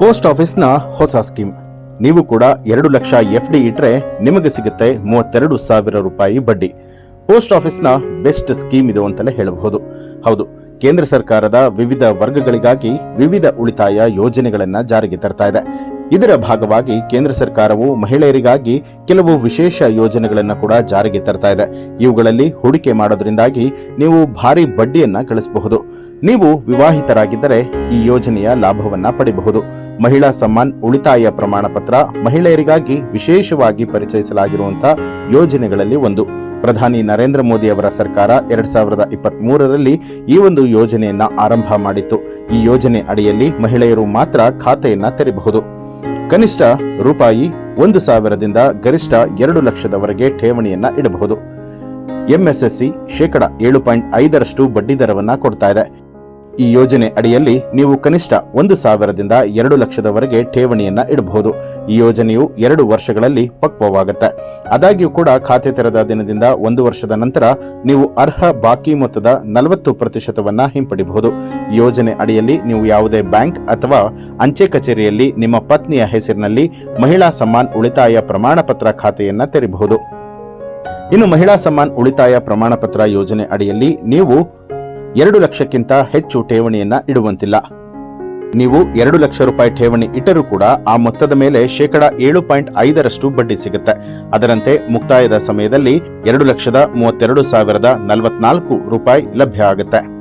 Post ಆಫೀಸ್ನ ಹೊಸ scheme. ನೀವು ಕೂಡ ಎರಡು ಲಕ್ಷ ಎಫ್ ಡಿ ಇಟ್ರೆ ನಿಮಗೆ ಸಿಗುತ್ತೆ ಮೂವತ್ತೆರಡು ಸಾವಿರ ರೂಪಾಯಿ ಬಡ್ಡಿ. ಪೋಸ್ಟ್ ಆಫೀಸ್ನ ಬೆಸ್ಟ್ ಸ್ಕೀಮ್ ಇದು ಅಂತಲೇ ಹೇಳಬಹುದು. ಹೌದು, ಕೇಂದ್ರ ಸರ್ಕಾರದ ವಿವಿಧ ವರ್ಗಗಳಿಗಾಗಿ ವಿವಿಧ ಉಳಿತಾಯ ಯೋಜನೆಗಳನ್ನು ಜಾರಿಗೆ ತರ್ತಾ ಇದೆ. ಇದರ ಭಾಗವಾಗಿ ಕೇಂದ್ರ ಸರ್ಕಾರವು ಮಹಿಳೆಯರಿಗಾಗಿ ಕೆಲವು ವಿಶೇಷ ಯೋಜನೆಗಳನ್ನು ಕೂಡ ಜಾರಿಗೆ ತರ್ತಾ ಇದೆ. ಇವುಗಳಲ್ಲಿ ಹೂಡಿಕೆ ಮಾಡೋದ್ರಿಂದಾಗಿ ನೀವು ಭಾರಿ ಬಡ್ಡಿಯನ್ನ ಗಳಿಸಬಹುದು. ನೀವು ವಿವಾಹಿತರಾಗಿದ್ದರೆ ಈ ಯೋಜನೆಯ ಲಾಭವನ್ನ ಪಡೆಯಬಹುದು ಮಹಿಳಾ ಸಮ್ಮಾನ್ ಉಳಿತಾಯ ಪ್ರಮಾಣ ಪತ್ರ ಮಹಿಳೆಯರಿಗಾಗಿ ವಿಶೇಷವಾಗಿ ಪರಿಚಯಿಸಲಾಗಿರುವಂತಹ ಯೋಜನೆಗಳಲ್ಲಿ ಒಂದು. ಪ್ರಧಾನಿ ನರೇಂದ್ರ ಮೋದಿ ಅವರ ಸರ್ಕಾರ ಎರಡ್ ಸಾವಿರದ ಇಪ್ಪತ್ತ್ ಮೂರರಲ್ಲಿ ಈ ಒಂದು ಯೋಜನೆಯನ್ನ ಆರಂಭ ಮಾಡಿತ್ತು. ಈ ಯೋಜನೆ ಅಡಿಯಲ್ಲಿ ಮಹಿಳೆಯರು ಮಾತ್ರ ಖಾತೆಯನ್ನ ತೆರೆಯಬಹುದು. ಕನಿಷ್ಠ ರೂಪಾಯಿ ಒಂದು ಸಾವಿರದಿಂದ ಗರಿಷ್ಠ ಎರಡು ಲಕ್ಷದವರೆಗೆ ಠೇವಣಿಯನ್ನ ಇಡಬಹುದು. ಎಂಎಸ್ಎಸ್ಸಿ ಶೇಕಡ ಏಳು ಪಾಯಿಂಟ್ ಐದರಷ್ಟು ಬಡ್ಡಿದರವನ್ನು ಕೊಡ್ತಾ ಇದೆ. ಈ ಯೋಜನೆ ಅಡಿಯಲ್ಲಿ ನೀವು ಕನಿಷ್ಠ ಒಂದು ಸಾವಿರದಿಂದ ಎರಡು ಲಕ್ಷದವರೆಗೆ ಠೇವಣಿಯನ್ನ ಇಡಬಹುದು. ಈ ಯೋಜನೆಯು ಎರಡು ವರ್ಷಗಳಲ್ಲಿ ಪಕ್ವವಾಗುತ್ತೆ. ಆದಾಗ್ಯೂ ಕೂಡ ಖಾತೆ ತೆರೆದ ದಿನದಿಂದ ಒಂದು ವರ್ಷದ ನಂತರ ನೀವು ಅರ್ಹ ಬಾಕಿ ಮೊತ್ತದ ನಲವತ್ತು ಪ್ರತಿಶತವನ್ನ ಹಿಂಪಡಿಬಹುದು. ಯೋಜನೆ ಅಡಿಯಲ್ಲಿ ನೀವು ಯಾವುದೇ ಬ್ಯಾಂಕ್ ಅಥವಾ ಅಂಚೆ ಕಚೇರಿಯಲ್ಲಿ ನಿಮ್ಮ ಪತ್ನಿಯ ಹೆಸರಿನಲ್ಲಿ ಮಹಿಳಾ ಸಮ್ಮಾನ್ ಉಳಿತಾಯ ಪ್ರಮಾಣ ಪತ್ರ ಖಾತೆಯನ್ನ ತೆರೆಯಬಹುದು. ಇನ್ನು ಮಹಿಳಾ ಸಮ್ಮಾನ್ ಉಳಿತಾಯ ಪ್ರಮಾಣ ಪತ್ರ ಯೋಜನೆ ಅಡಿಯಲ್ಲಿ ನೀವು ಎರಡು ಲಕ್ಷಕ್ಕಿಂತ ಹೆಚ್ಚು ಠೇವಣಿಯನ್ನ ಇಡುವಂತಿಲ್ಲ. ನೀವು ಎರಡು ಲಕ್ಷ ರೂಪಾಯಿ ಠೇವಣಿ ಇಟ್ಟರೂ ಕೂಡ ಆ ಮೊತ್ತದ ಮೇಲೆ ಶೇಕಡ ಏಳು ಪಾಯಿಂಟ್ ಐದರಷ್ಟು ಬಡ್ಡಿ ಸಿಗುತ್ತೆ. ಅದರಂತೆ ಮುಕ್ತಾಯದ ಸಮಯದಲ್ಲಿ ಎರಡು ಲಕ್ಷದ ಮೂವತ್ತೆರಡು ಸಾವಿರದ ನಲವತ್ನಾಲ್ಕು ರೂಪಾಯಿ ಲಭ್ಯ ಆಗುತ್ತೆ.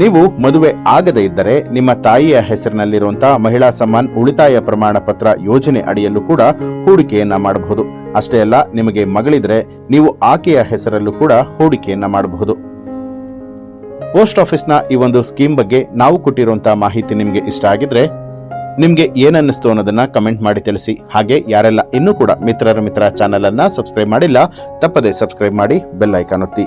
ನೀವು ಮದುವೆ ಆಗದೇ ಇದ್ದರೆ ನಿಮ್ಮ ತಾಯಿಯ ಹೆಸರಿನಲ್ಲಿರುವಂತಹ ಮಹಿಳಾ ಸಮ್ಮಾನ್ ಉಳಿತಾಯ ಪ್ರಮಾಣ ಪತ್ರ ಯೋಜನೆ ಅಡಿಯಲ್ಲೂ ಕೂಡ ಹೂಡಿಕೆಯನ್ನ ಮಾಡಬಹುದು. ಅಷ್ಟೇ ಅಲ್ಲ, ನಿಮಗೆ ಮಗಳಿದ್ರೆ ನೀವು ಆಕೆಯ ಹೆಸರಲ್ಲೂ ಕೂಡ ಹೂಡಿಕೆಯನ್ನ ಮಾಡಬಹುದು. ಪೋಸ್ಟ್ ಆಫೀಸ್ನ ಈ ಒಂದು ಸ್ಕೀಮ್ ಬಗ್ಗೆ ನಾವು ಕೊಟ್ಟಿರುವಂತಹ ಮಾಹಿತಿ ನಿಮಗೆ ಇಷ್ಟ ಆಗಿದ್ರೆ ನಿಮಗೆ ಏನನ್ನಿಸ್ತು ಅನ್ನೋದನ್ನ ಕಮೆಂಟ್ ಮಾಡಿ ತಿಳಿಸಿ. ಹಾಗೆ ಯಾರೆಲ್ಲ ಇನ್ನೂ ಕೂಡ ಮಿತ್ರರ ಮಿತ್ರ ಚಾನೆಲ್ ಅನ್ನ ಸಬ್ಸ್ಕ್ರೈಬ್ ಮಾಡಿಲ್ಲ, ತಪ್ಪದೆ ಸಬ್ಸ್ಕ್ರೈಬ್ ಮಾಡಿ ಬೆಲ್ ಐಕಾನ್ ಒತ್ತಿ.